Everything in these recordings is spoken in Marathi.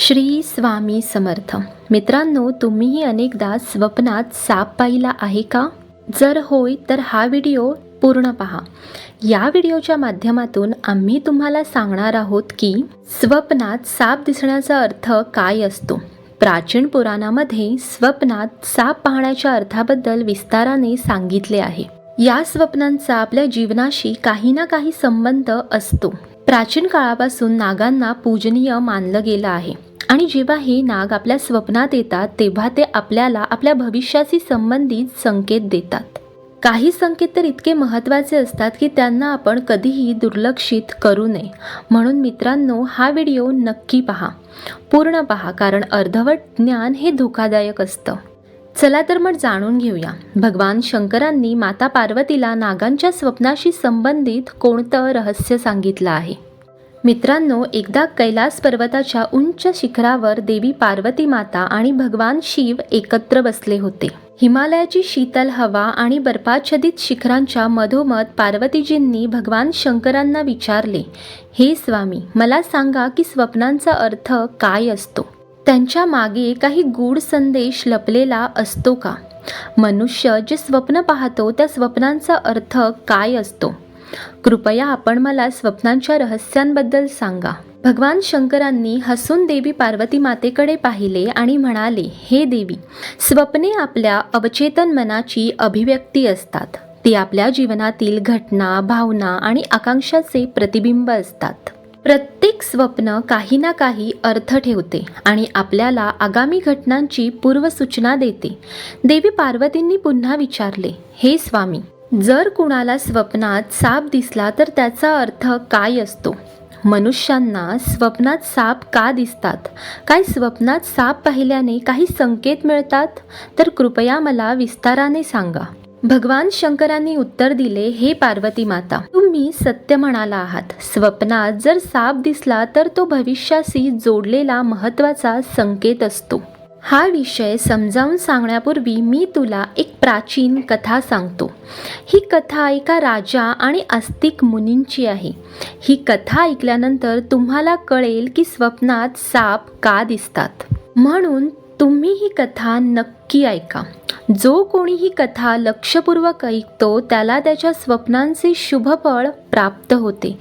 श्री स्वामी समर्थ. मित्रांनो तुम्हीही अनेकदा स्वप्नात साप पाहिला आहे का? जर होय तर हा व्हिडिओ पूर्ण पहा. या व्हिडिओच्या माध्यमातून आम्ही तुम्हाला सांगणार आहोत की स्वप्नात साप दिसण्याचा अर्थ काय असतो? प्राचीन पुराणामध्ये स्वप्नात साप पाहण्याच्या अर्थाबद्दल विस्ताराने सांगितले आहे. या स्वप्नांचा आपल्या जीवनाशी काही ना काही संबंध असतो. प्राचीन काळापासून नागांना पूजनीय मानलं गेलं आहे. आणि जेव्हा हे नाग आपल्या स्वप्नात येतात तेव्हा ते आपल्याला आपल्या भविष्याशी संबंधित संकेत देतात. काही संकेत तर इतके महत्त्वाचे असतात की त्यांना आपण कधीही दुर्लक्षित करू नये. म्हणून मित्रांनो हा व्हिडिओ नक्की पहा. पूर्ण पहा कारण अर्धवट ज्ञान हे धोकादायक असतं. चला तर मग जाणून घेऊया. भगवान शंकरांनी माता पार्वतीला नागांच्या स्वप्नाशी संबंधित कोणतं रहस्य सांगितलं आहे? मित्रांनो एकदा कैलास पर्वताच्या उंच शिखरावर देवी पार्वती माता आणि भगवान शिव एकत्र बसले होते. हिमालयाची शीतल हवा आणि बर्फाच्छदित शिखरांच्या मधोमध पार्वतीजींनी भगवान शंकरांना विचारले हे स्वामी मला सांगा की स्वप्नांचा अर्थ काय असतो? त्यांच्या मागे काही गूढ संदेश लपलेला असतो का? मनुष्य जे स्वप्न पाहतो त्या स्वप्नांचा अर्थ काय असतो? कृपया आपण मला स्वप्नांच्या रहस्यांबद्दल सांगा. भगवान शंकरांनी हसून देवी पार्वती मातेकडे पाहिले आणि म्हणाले हे देवी स्वप्ने आपल्या अवचेतन मनाची अभिव्यक्ती असतात. ती आपल्या जीवनातील घटना भावना आणि आकांक्षाचे प्रतिबिंब असतात. प्रत्येक स्वप्न काही ना काही अर्थ ठेवते आणि आपल्याला आगामी घटनांची पूर्वसूचना देते. देवी पार्वतींनी पुन्हा विचारले हे स्वामी जर कुणाला स्वप्नात साप दिसला तर त्याचा अर्थ काय असतो? मनुष्यांना स्वप्नात साप का दिसतात? काय स्वप्नात साप पाहिल्याने काही संकेत मिळतात? तर कृपया मला विस्ताराने सांगा. भगवान शंकरांनी उत्तर दिले हे पार्वती माता तुम्ही सत्य म्हणाला आहात. स्वप्नात जर साप दिसला तर तो भविष्याशी जोडलेला महत्त्वाचा संकेत असतो. हा विषय समजावून सांगण्यापूर्वी मी तुला एक प्राचीन कथा सांगतो. ही कथा एका राजा आणि आस्तिक मुनींची आहे. ही कथा ऐकल्यानंतर तुम्हाला कळेल की स्वप्नात साप का दिसतात. म्हणून तुम्ही ही कथा नक्की ऐका. जो कोणी ही कथा लक्षपूर्वक ऐकतो त्याला त्याच्या स्वप्नांचे शुभफळ प्राप्त होते.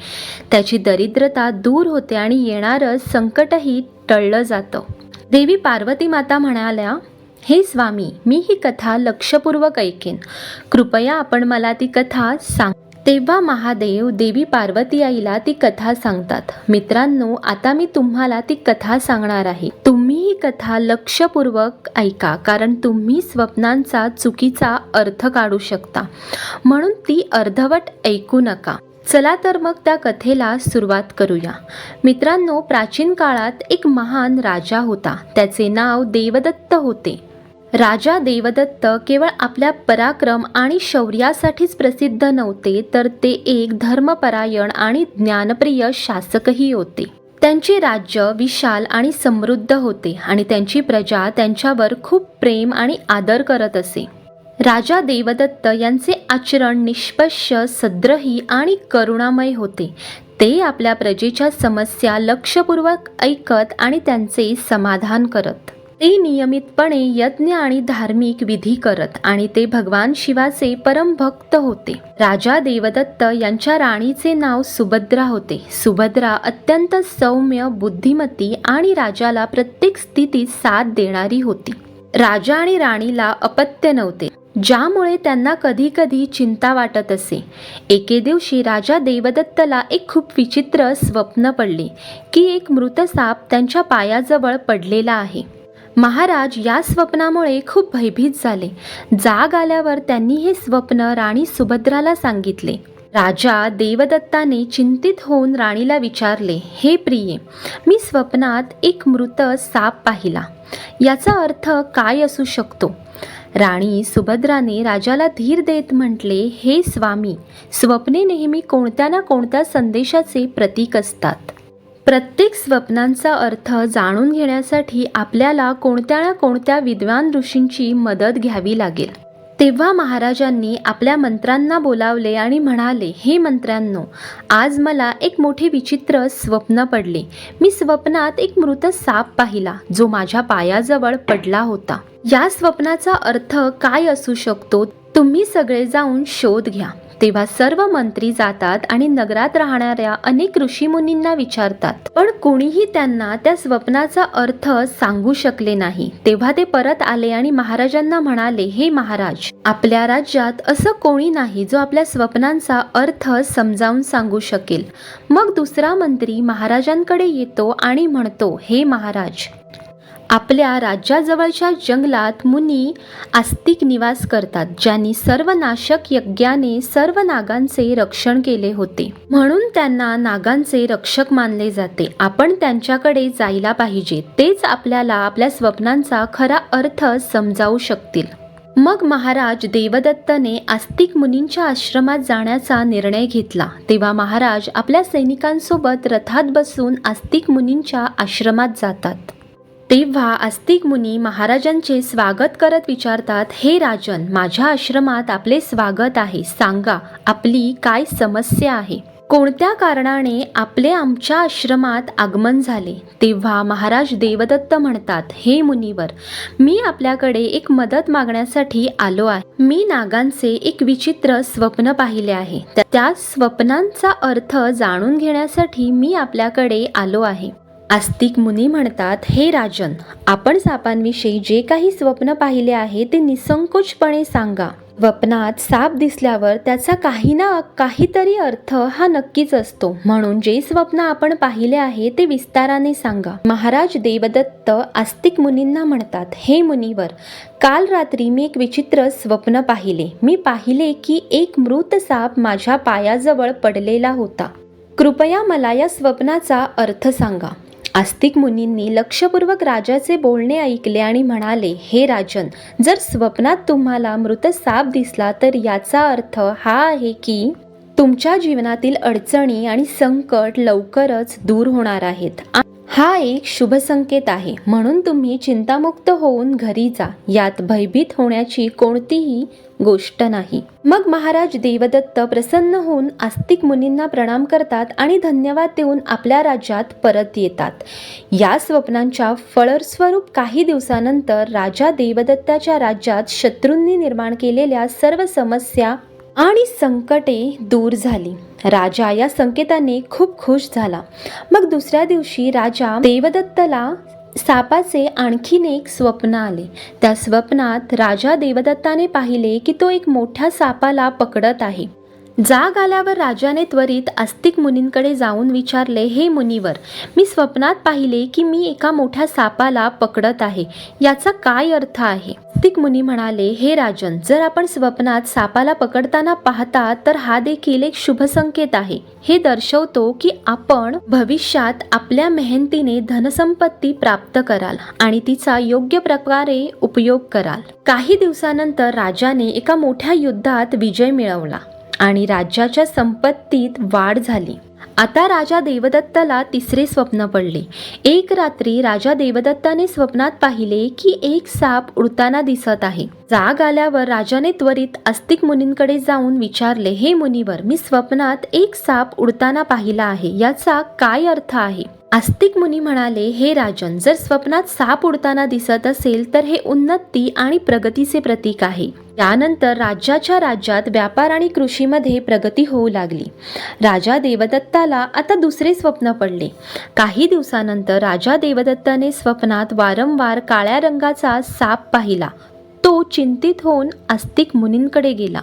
त्याची दरिद्रता दूर होते आणि येणारं संकटही टळलं जातं. देवी पार्वती माता म्हणाल्या हे स्वामी मी ही कथा लक्षपूर्वक ऐकेन. कृपया आपण मला ती कथा सांग. तेव्हा महादेव देवी पार्वती आईला ती कथा सांगतात. मित्रांनो आता मी तुम्हाला ती कथा सांगणार आहे. तुम्ही ही कथा लक्षपूर्वक ऐका कारण तुम्ही स्वप्नांचा चुकीचा अर्थ काढू शकता. म्हणून ती अर्धवट ऐकू नका. चला तर मग त्या कथेला सुरुवात करूया. मित्रांनो प्राचीन काळात एक महान राजा होता. त्याचे नाव देवदत्त होते. राजा देवदत्त केवळ आपल्या पराक्रम आणि शौर्यासाठीच प्रसिद्ध नव्हते तर ते एक धर्मपरायण आणि ज्ञानप्रिय शासकही होते. त्यांचे राज्य विशाल आणि समृद्ध होते आणि त्यांची प्रजा त्यांच्यावर खूप प्रेम आणि आदर करत असे. राजा देवदत्त यांचे आचरण निष्पक्ष सद्रही आणि करुणामय होते. ते आपल्या प्रजेच्या समस्या लक्षपूर्वक ऐकत आणि त्यांचे समाधान करत. ते नियमितपणे यज्ञ आणि धार्मिक विधी करत आणि ते भगवान शिवाचे परमभक्त होते. राजा देवदत्त यांच्या राणीचे नाव सुभद्रा होते. सुभद्रा अत्यंत सौम्य बुद्धिमती आणि राजाला प्रत्येक स्थितीत साथ देणारी होती. राजा आणि राणीला अपत्य नव्हते. ज्यामुळे त्यांना कधी कधी चिंता वाटत असे. एके दिवशी राजा देवदत्तला एक खूप विचित्र स्वप्न पडले की एक मृत साप त्यांच्या पायाजवळ पडलेला आहे. महाराज या स्वप्नामुळे खूप भयभीत झाले. जाग आल्यावर त्यांनी हे स्वप्न राणी सुभद्राला सांगितले. राजा देवदत्ताने चिंतित होऊन राणीला विचारले हे प्रिये मी स्वप्नात एक मृत साप पाहिला. याचा अर्थ काय असू शकतो? राणी सुभद्राने राजाला धीर देत म्हटले हे स्वामी स्वप्ने नेहमी कोणत्या ना कोणत्या संदेशाचे प्रतीक असतात. प्रत्येक स्वप्नांचा अर्थ जाणून घेण्यासाठी आपल्याला कोणत्या ना कोणत्या विद्वान ऋषींची मदत घ्यावी लागेल. तेव्हा महाराजांनी आपल्या मंत्र्यांना बोलावले आणि म्हणाले हे मंत्र्यांनो आज मला एक मोठे विचित्र स्वप्न पडले. मी स्वप्नात एक मृत साप पाहिला जो माझ्या पायाजवळ पडला होता. या स्वप्नाचा अर्थ काय असू शकतो? तुम्ही सगळे जाऊन शोध घ्या. तेव्हा सर्व मंत्री जातात आणि नगरात राहणाऱ्या अनेक ऋषीमुनींना विचारतात. पण कोणीही त्यांना त्या स्वप्नाचा अर्थ सांगू शकले नाही. तेव्हा ते परत आले आणि महाराजांना म्हणाले हे महाराज आपल्या राज्यात असं कोणी नाही जो आपल्या स्वप्नांचा अर्थ समजावून सांगू शकेल. मग दुसरा मंत्री महाराजांकडे येतो आणि म्हणतो हे महाराज आपल्या राज्याजवळच्या जंगलात मुनी आस्तिक निवास करतात ज्यांनी सर्व नाशक यज्ञाने सर्व नागांचे रक्षण केले होते. म्हणून त्यांना नागांचे रक्षक मानले जाते. आपण त्यांच्याकडे जायला पाहिजे. तेच आपल्याला आपल्या स्वप्नांचा खरा अर्थ समजावू शकतील. मग महाराज देवदत्तने आस्तिक मुनींच्या आश्रमात जाण्याचा निर्णय घेतला. तेव्हा महाराज आपल्या सैनिकांसोबत रथात बसून आस्तिक मुनींच्या आश्रमात जातात. तेव्हा आस्तिक मुनी महाराजांचे स्वागत करत विचारतात हे राजन माझ्या आश्रमात आपले स्वागत आहे. सांगा आपली काय समस्या आहे? कोणत्या कारणाने आपले आमच्या आश्रमात आगमन झाले? तेव्हा महाराज देवदत्त म्हणतात हे मुनीवर मी आपल्याकडे एक मदत मागण्यासाठी आलो आहे. मी नागांचे एक विचित्र स्वप्न पाहिले आहे. त्या स्वप्नांचा अर्थ जाणून घेण्यासाठी मी आपल्याकडे आलो आहे. आस्तिक मुनी म्हणतात हे राजन आपण सापांविषयी जे काही स्वप्न पाहिले आहे ते निसंकोचपणे सांगा. स्वप्नात साप दिसल्यावर त्याचा काही ना काहीतरी अर्थ हा नक्कीच असतो. म्हणून जे स्वप्न आपण पाहिले आहे ते विस्ताराने सांगा. महाराज देवदत्त आस्तिक मुनींना म्हणतात हे मुनीवर काल रात्री मी एक विचित्र स्वप्न पाहिले. मी पाहिले की एक मृत साप माझ्या पायाजवळ पडलेला होता. कृपया मला या स्वप्नाचा अर्थ सांगा. आस्तिक मुनींनी लक्षपूर्वक राजाचे बोलणे ऐकले आणि म्हणाले हे राजन जर स्वप्नात तुम्हाला मृत साप दिसला तर याचा अर्थ हा आहे की तुमच्या जीवनातील अडचणी आणि संकट लवकरच दूर होणार आहेत. हा एक शुभ संकेत आहे. म्हणून तुम्ही चिंतामुक्त होऊन घरी जा. यात भयभीत होण्याची कोणतीही गोष्ट नाही. मग महाराज देवदत्त प्रसन्न होऊन आस्तिक मुनींना प्रणाम करतात आणि धन्यवाद देऊन आपल्या राज्यात परत येतात. या स्वप्नांच्या फळस्वरूप काही दिवसानंतर राजा देवदत्ताच्या राज्यात शत्रूंनी निर्माण केलेल्या सर्व समस्या आणि संकटे दूर झाली. राजा या संकेताने खूप खुश झाला. मग दुसऱ्या दिवशी राजा देवदत्तला सापाचे आणखीन एक स्वप्न आले. त्या स्वप्नात राजा देवदत्ताने पाहिले की तो एक मोठ्या सापाला पकडत आहे. जाग आल्यावर राजाने त्वरित आस्तिक मुनींकडे जाऊन विचारले हे मुनीवर मी स्वप्नात पाहिले की मी एका मोठ्या सापाला पकडत आहे. याचा काय अर्थ आहे? आस्तिक मुनी म्हणाले हे राजन जर आपण स्वप्नात सापाला पकडताना पाहता तर हा देखील एक शुभ संकेत आहे. हे दर्शवतो की आपण भविष्यात आपल्या मेहनतीने धनसंपत्ती प्राप्त कराल आणि तिचा योग्य प्रकारे उपयोग कराल. काही दिवसानंतर राजाने एका मोठ्या युद्धात विजय मिळवला. आणि राज्याच्या संपत्तीत वाढ झाली. आता राजा देवदत्ताला तिसरे स्वप्न पडले. एक रात्री राजा देवदत्ताने स्वप्नात पाहिले की एक साप उडताना दिसत आहे. जाग आल्यावर राजाने त्वरित अस्तिक मुनींकडे जाऊन विचारले हे मुनीवर मी स्वप्नात एक साप उडताना पाहिला आहे. याचा काय अर्थ आहे? आस्तिक मुनी म्हणाले हे राजन जर स्वप्नात साप उडताना दिसत असेल तर हे उन्नती आणि प्रगतीचे प्रतीक आहे. त्यानंतर राज्याच्या राज्यात व्यापार आणि कृषीमध्ये प्रगती होऊ लागली. राजा देवदत्ताला आता दुसरे स्वप्न पडले. काही दिवसानंतर राजा देवदत्ताने स्वप्नात वारंवार काळ्या रंगाचा साप पाहिला. तो चिंतित होऊन आस्तिक मुनींकडे गेला.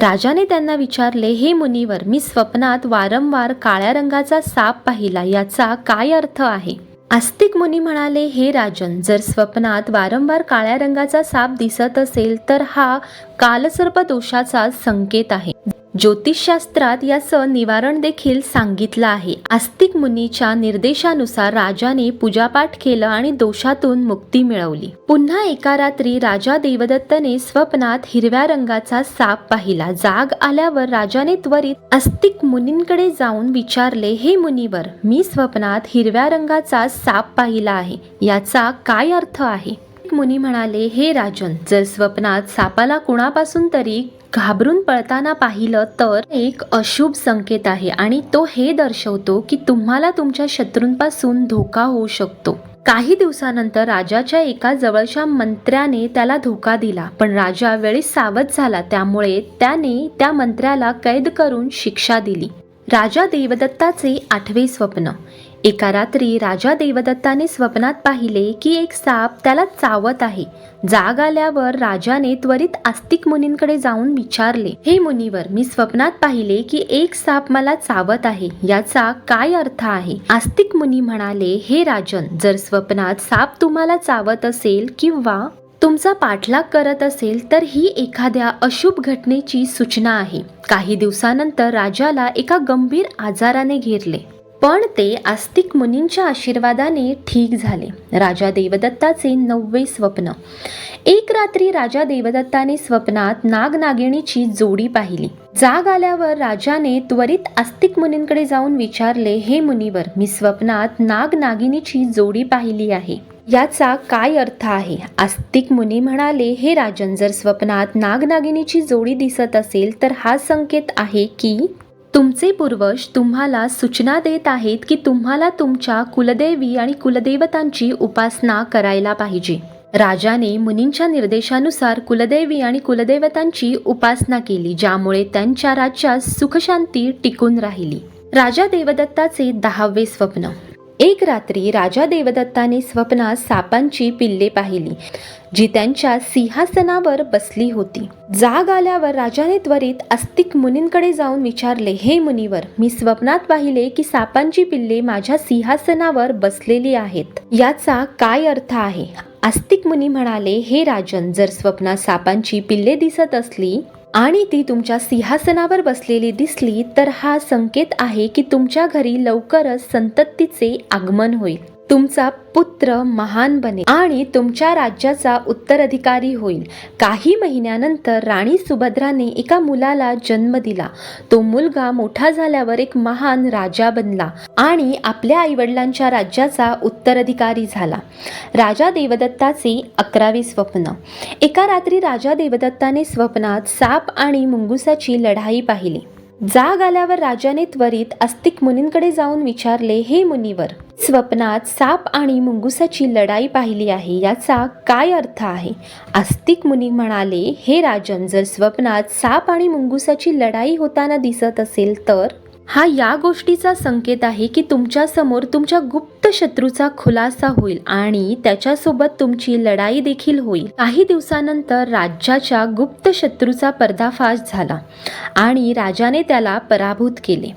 राजाने त्यांना विचारले हे मुनीवर मी स्वप्नात वारंवार काळ्या रंगाचा साप पाहिला याचा काय अर्थ आहे? आस्तिक मुनी म्हणाले हे राजन जर स्वप्नात वारंवार काळ्या रंगाचा साप दिसत असेल तर हा कालसर्प दोषाचा संकेत आहे. ज्योतिषशास्त्रात याचं निवारण देखील सांगितलं आहे. आस्तिक मुनीच्या निर्देशानुसार राजाने पूजापाठ केलं आणि दोषातून मुक्ती मिळवली. पुन्हा एका रात्री राजा देवदत्तने स्वप्नात हिरव्या रंगाचा साप पाहिला. जाग आल्यावर राजाने त्वरित आस्तिक मुनींकडे जाऊन विचारले हे मुनीवर मी स्वप्नात हिरव्या रंगाचा साप पाहिला आहे. याचा काय अर्थ आहे? मुनी म्हणाले हे राजन जर स्वप्नात सापाला कुणापासून तरी घाबरून पळताना पाहिलं तर एक अशुभ संकेत आहे आणि तो हे दर्शवतो की तुम्हाला तुमच्या शत्रूंपासून धोका होऊ शकतो. काही दिवसानंतर राजाच्या एका जवळच्या मंत्र्याने त्याला धोका दिला. पण राजा वेळी सावध झाला त्यामुळे त्याने त्या मंत्र्याला कैद करून शिक्षा दिली. राजा देवदत्ताचे आठवे स्वप्न. एका रात्री राजा देवदत्ताने स्वप्नात पाहिले की एक साप त्याला चावत आहे. जाग आल्यावर राजाने त्वरित आस्तिक मुनींकडे जाऊन विचारले हे मुनीवर मी स्वप्नात पाहिले की एक साप मला चावत आहे. याचा काय अर्थ आहे? आस्तिक मुनी म्हणाले हे राजन जर स्वप्नात साप तुम्हाला चावत असेल किंवा तुमचा पाठलाग करत असेल तर ही एखाद्या अशुभ घटनेची सूचना आहे. काही दिवसानंतर राजाला एका गंभीर आजाराने घेरले. पण ते आस्तिक मुनींच्या आशीर्वादाने ठीक झाले. राजा देवदत्ताचे नववे स्वप्न. एक रात्री राजा देवदत्ताने स्वप्नात नागनागिणीची जोडी पाहिली. जाग आल्यावर राजाने त्वरित आस्तिक मुनींकडे जाऊन विचारले हे मुनीवर मी स्वप्नात नागनागिनीची जोडी पाहिली आहे. याचा काय अर्थ आहे? आस्तिक मुनी म्हणाले हे राजन जर स्वप्नात नागनागिनीची जोडी दिसत असेल तर हा संकेत आहे की तुमचे पूर्वज तुम्हाला सूचना देत आहेत की तुम्हाला तुमच्या कुलदेवी आणि कुलदेवतांची उपासना करायला पाहिजे. राजाने मुनींच्या निर्देशानुसार कुलदेवी आणि कुलदेवतांची उपासना केली ज्यामुळे त्यांच्या राज्यात सुखशांती टिकून राहिली. राजा देवदत्ताचे दहावे स्वप्न. एक रात्री राजा देवदत्ताने स्वप्नात सापांची पिल्ले पाहिली जी त्यांच्या सिंहासनावर बसली होती. जाग आल्यावर राजाने त्वरित आस्तिक मुनींकडे जाऊन विचारले हे मुनीवर मी स्वप्नात पाहिले की सापांची पिल्ले माझ्या सिंहासनावर बसलेली आहेत. याचा काय अर्थ आहे? आस्तिक मुनी म्हणाले हे राजन जर स्वप्नात सापांची पिल्ले दिसत असली आणि ती तुमच्या सिंहासनावर बसलेली दिसली तर हा संकेत आहे की तुमच्या घरी लवकरच संततीचे आगमन होईल. तुमचा पुत्र महान बने आणि तुमच्या राज्याचा उत्तराधिकारी होईल. काही महिन्यानंतर राणी सुभद्राने एका मुलाला जन्म दिला. तो मुलगा मोठा झाल्यावर एक महान राजा बनला आणि आपल्या आईवडिलांच्या राज्याचा उत्तराधिकारी झाला. राजा देवदत्ताचे अकरावे स्वप्न. एका रात्री राजा देवदत्ताने स्वप्नात साप आणि मुंगुसाची लढाई पाहिली. जाग आल्यावर राजाने त्वरित आस्तिक मुनींकडे जाऊन विचारले हे मुनीवर स्वप्नात साप आणि मुंगुसाची लढाई पाहिली आहे याचा काय अर्थ आहे? आस्तिक मुनी म्हणाले हे राजन जर स्वप्नात साप आणि मुंगुसाची लढाई होताना दिसत असेल तर हा या गोष्टीचा संकेत आहे की तुमच्यासमोर तुमच्या गुप्त शत्रूचा खुलासा होईल आणि त्याच्यासोबत तुमची लढाई देखील होईल. काही दिवसानंतर राज्याच्या गुप्त शत्रूचा पर्दाफाश झाला आणि राजाने त्याला पराभूत केले.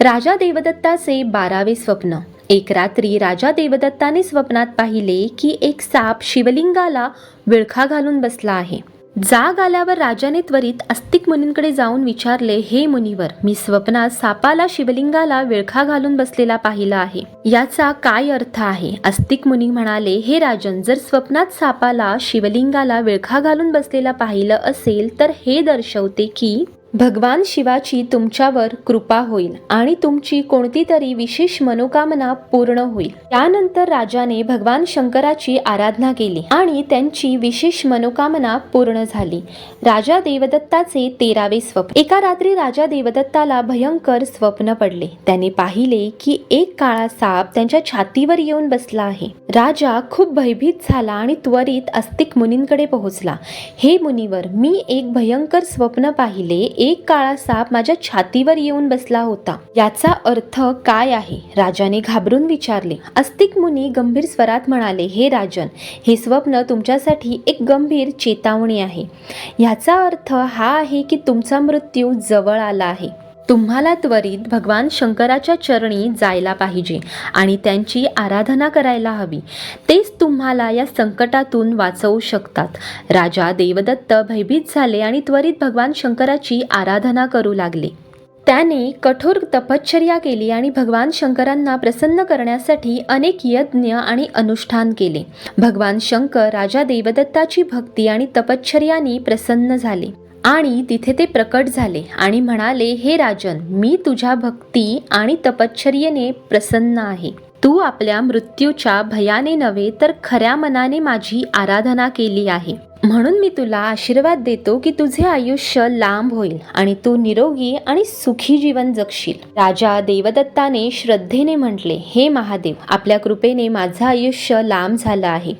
राजा देवदत्ताचे बारावे स्वप्न. एक रात्री राजा देवदत्ताने स्वप्नात पाहिले की एक साप शिवलिंगाला विळखा घालून बसला आहे. जाग आल्यावर राजाने त्वरित अस्तिक मुनींकडे जाऊन विचारले हे मुनीवर मी स्वप्नात सापाला शिवलिंगाला विळखा घालून बसलेला पाहिला आहे. याचा काय अर्थ आहे? अस्तिक मुनी म्हणाले हे राजन जर स्वप्नात सापाला शिवलिंगाला विळखा घालून बसलेला पाहिलं असेल तर हे दर्शवते की भगवान शिवाची तुमच्यावर कृपा होईल आणि तुमची कोणती तरी विशेष मनोकामना पूर्ण होईल. त्यानंतर राजाने भगवान शंकराची आराधना केली आणि त्यांची विशेष मनोकामना पूर्ण झाली. राजा देवदत्ताचे तेरावे स्वप्न. एका रात्री राजा देवदत्ताला भयंकर स्वप्न पडले. त्याने पाहिले की एक काळा साप त्यांच्या छातीवर येऊन बसला आहे. राजा खूप भयभीत झाला आणि त्वरित अस्तिक मुनींकडे पोहोचला. हे मुनीवर मी एक भयंकर स्वप्न पाहिले एक काळा साप माझ्या छातीवर येऊन बसला होता. याचा अर्थ काय आहे? राजाने घाबरून विचारले. अस्तिक मुनी गंभीर स्वरात म्हणाले हे राजन हे स्वप्न तुमच्यासाठी एक गंभीर चेतावणी आहे. ह्याचा अर्थ हा आहे की तुमचा मृत्यू जवळ आला आहे. तुम्हाला त्वरित भगवान शंकराच्या चरणी जायला पाहिजे आणि त्यांची आराधना करायला हवी. तेच तुम्हाला या संकटातून वाचवू शकतात. राजा देवदत्त भयभीत झाले आणि त्वरित भगवान शंकराची आराधना करू लागले. त्याने कठोर तपश्चर्या केली आणि भगवान शंकरांना प्रसन्न करण्यासाठी अनेक यज्ञ आणि अनुष्ठान केले. भगवान शंकर राजा देवदत्ताची भक्ती आणि तपश्चर्यानी प्रसन्न झाले. आणि तिथे ते प्रकट झाले आणि म्हणाले हे राजन मी तुझ्या भक्ती आणि तपश्चर्येने प्रसन्न आहे. तू आपल्या मृत्यूच्या भयाने नव्हे तर खऱ्या मनाने माझी आराधना केली आहे. म्हणून मी तुला आशीर्वाद देतो की तुझे आयुष्य लांब होईल आणि तू निरोगी आणि सुखी जीवन जगशील. राजा देवदत्ताने श्रद्धेने म्हटले हे महादेव आपल्या कृपेने माझं आयुष्य लांब झालं आहे.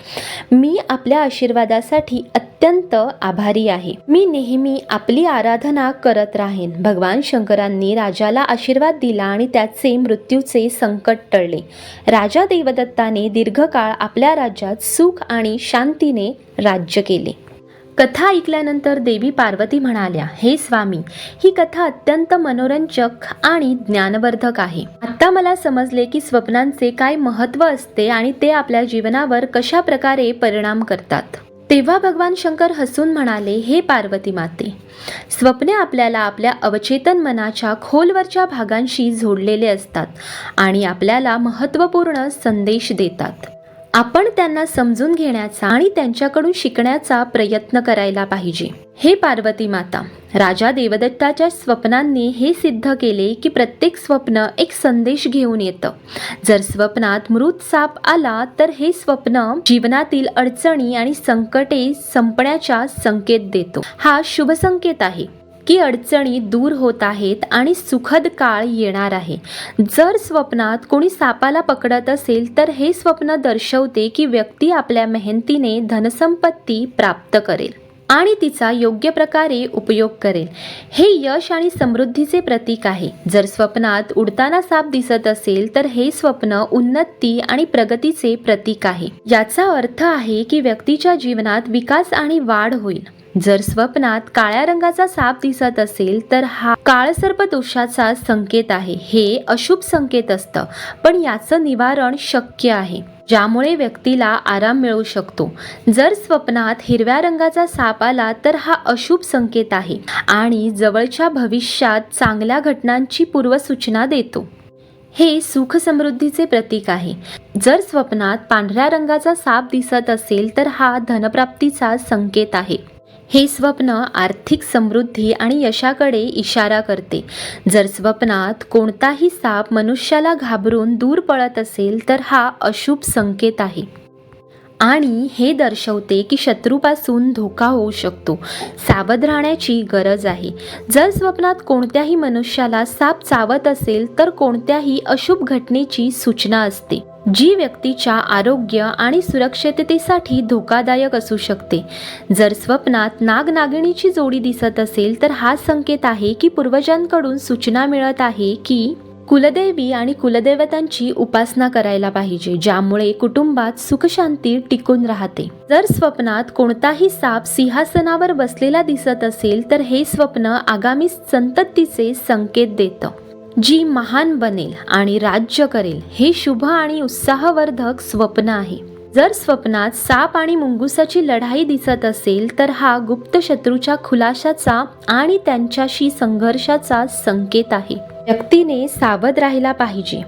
मी आपल्या आशीर्वादासाठी अत्यंत आभारी आहे. मी नेहमी आपली आराधना करत राहीन. भगवान शंकरांनी राजाला आशीर्वाद दिला आणि त्याचे मृत्यूचे संकट टळले. राजा देवदत्ताने दीर्घकाळ आपल्या राज्यात सुख आणि शांतीने राज्य केले. कथा ऐकल्यानंतर देवी पार्वती म्हणाल्या हे स्वामी ही कथा अत्यंत मनोरंजक आणि ज्ञानवर्धक आहे. आता मला समजले की स्वप्नांचे काय महत्त्व असते आणि ते आपल्या जीवनावर कशा प्रकारे परिणाम करतात. तेव्हा भगवान शंकर हसून म्हणाले हे पार्वती माते स्वप्ने आपल्याला आपल्या अवचेतन मनाच्या खोलवरच्या भागांशी जोडलेले असतात आणि आपल्याला महत्त्वपूर्ण संदेश देतात. आपण त्यांना समजून घेण्याचा आणि त्यांच्याकडून शिकण्याचा प्रयत्न करायला पाहिजे. हे पार्वती माता राजा देवदत्ताच्या स्वप्नांनी हे सिद्ध केले की प्रत्येक स्वप्न एक संदेश घेऊन येतं. जर स्वप्नात मृत साप आला तर हे स्वप्न जीवनातील अडचणी आणि संकटे संपण्याचा संकेत देतो. हा शुभ संकेत आहे. की अडचणी दूर होत आहेत आणि सुखद काळ येणार आहे. जर स्वप्नात कोणी सापाला पकडत असेल तर हे स्वप्न दर्शवते की व्यक्ती आपल्या मेहनतीने धनसंपत्ती प्राप्त करेल आणि तिचा योग्य प्रकारे उपयोग करेल. हे यश आणि समृद्धीचे प्रतीक आहे. जर स्वप्नात उडताना साप दिसत असेल तर हे स्वप्न उन्नती आणि प्रगतीचे प्रतीक आहे. याचा अर्थ आहे की व्यक्तीच्या जीवनात विकास आणि वाढ होईल. जर स्वप्नात काळ्या रंगाचा साप दिसत असेल तर हा काळसर्प दोषाचा संकेत आहे. हे अशुभ संकेत असतं पण याचं निवारण शक्य आहे ज्यामुळे व्यक्तीला आराम मिळू शकतो. जर स्वप्नात हिरव्या रंगाचा साप आला तर हा अशुभ संकेत आहे आणि जवळच्या भविष्यात चांगल्या घटनांची पूर्वसूचना देतो. हे सुख समृद्धीचे प्रतीक आहे. जर स्वप्नात पांढऱ्या रंगाचा साप दिसत असेल तर हा धनप्राप्तीचा संकेत आहे. हे स्वप्न आर्थिक समृद्धी आणि यशाकडे इशारा करते. जर स्वप्नात कोणताही साप मनुष्याला घाबरून दूर पळत असेल तर हा अशुभ संकेत आहे. आणि हे दर्शवते की शत्रूपासून धोका होऊ शकतो. सावध राहण्याची गरज आहे. जर स्वप्नात कोणत्याही मनुष्याला साप चावत असेल तर कोणत्याही अशुभ घटनेची सूचना असते. जी व्यक्तीच्या आरोग्य आणि सुरक्षिततेसाठी धोकादायक असू शकते. जर स्वप्नात नागनागिणीची जोडी दिसत असेल तर हा संकेत आहे की पूर्वजांकडून सूचना मिळत आहे की कुलदेवी आणि कुलदेवतांची उपासना करायला पाहिजे ज्यामुळे कुटुंबात सुखशांती टिकून राहते. जर स्वप्नात कोणताही साप सिंहासनावर बसलेला दिसत असेल तर हे स्वप्न आगामी संततीचे संकेत देतं. जी महान बनेल आणि राज्य करेल हे शुभ आणि उत्साहवर्धक स्वप्न आहे. जर स्वप्नात साप आणि मुंगुसाची लढाई दिसत असेल तर हा गुप्त शत्रूच्या खुलाशाचा आणि त्यांच्याशी संघर्षाचा संकेत आहे. व्यक्तीने सावध राहायला पाहिजे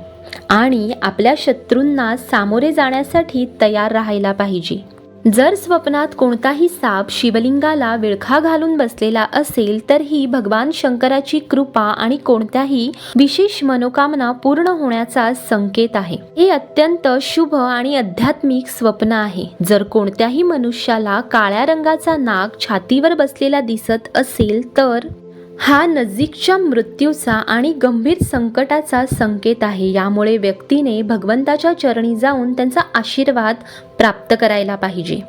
आणि आपल्या शत्रूंना सामोरे जाण्यासाठी तयार राहायला पाहिजे. जर स्वप्नात कोणताही साप शिवलिंगाला विळखा घालून बसलेला असेल तर ही भगवान शंकराची कृपा आणि कोणत्याही विशेष मनोकामना पूर्ण होण्याचा संकेत आहे. हे अत्यंत शुभ आणि आध्यात्मिक स्वप्न आहे. जर कोणत्याही मनुष्याला काळ्या रंगाचा नाग छातीवर बसलेला दिसत असेल तर हा नजीकच्या मृत्यूचा आणि गंभीर संकटाचा संकेत आहे. यामुळे व्यक्तीने भगवंताच्या चरणी जाऊन त्यांचा आशीर्वाद प्राप्त करायला पाहिजे.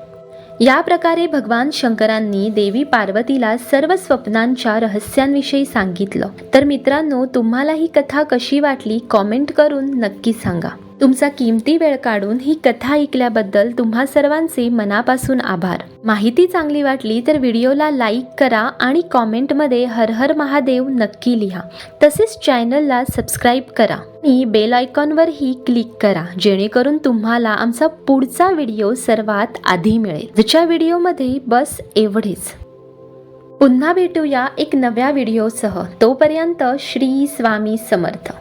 या प्रकारे भगवान शंकरांनी देवी पार्वतीला सर्व स्वप्नांच्या रहस्यांविषयी सांगितलं. तर मित्रांनो तुम्हाला ही कथा कशी वाटली? कॉमेंट करून नक्की सांगा. तुमचा किमती वेळ काढून ही कथा ऐकल्याबद्दल तुम्हा सर्वांचे मनापासून आभार. माहिती चांगली वाटली तर व्हिडिओला लाईक करा आणि कॉमेंटमध्ये हर हर महादेव नक्की लिहा. तसेच चॅनलला सबस्क्राईब करा आणि बेल आयकॉनवरही क्लिक करा जेणेकरून तुम्हाला आमचा पुढचा व्हिडिओ सर्वात आधी मिळेल. ज्याच्या व्हिडिओमध्ये बस एवढेच. पुन्हा भेटूया एक नव्या व्हिडिओसह. तोपर्यंत श्री स्वामी समर्थ.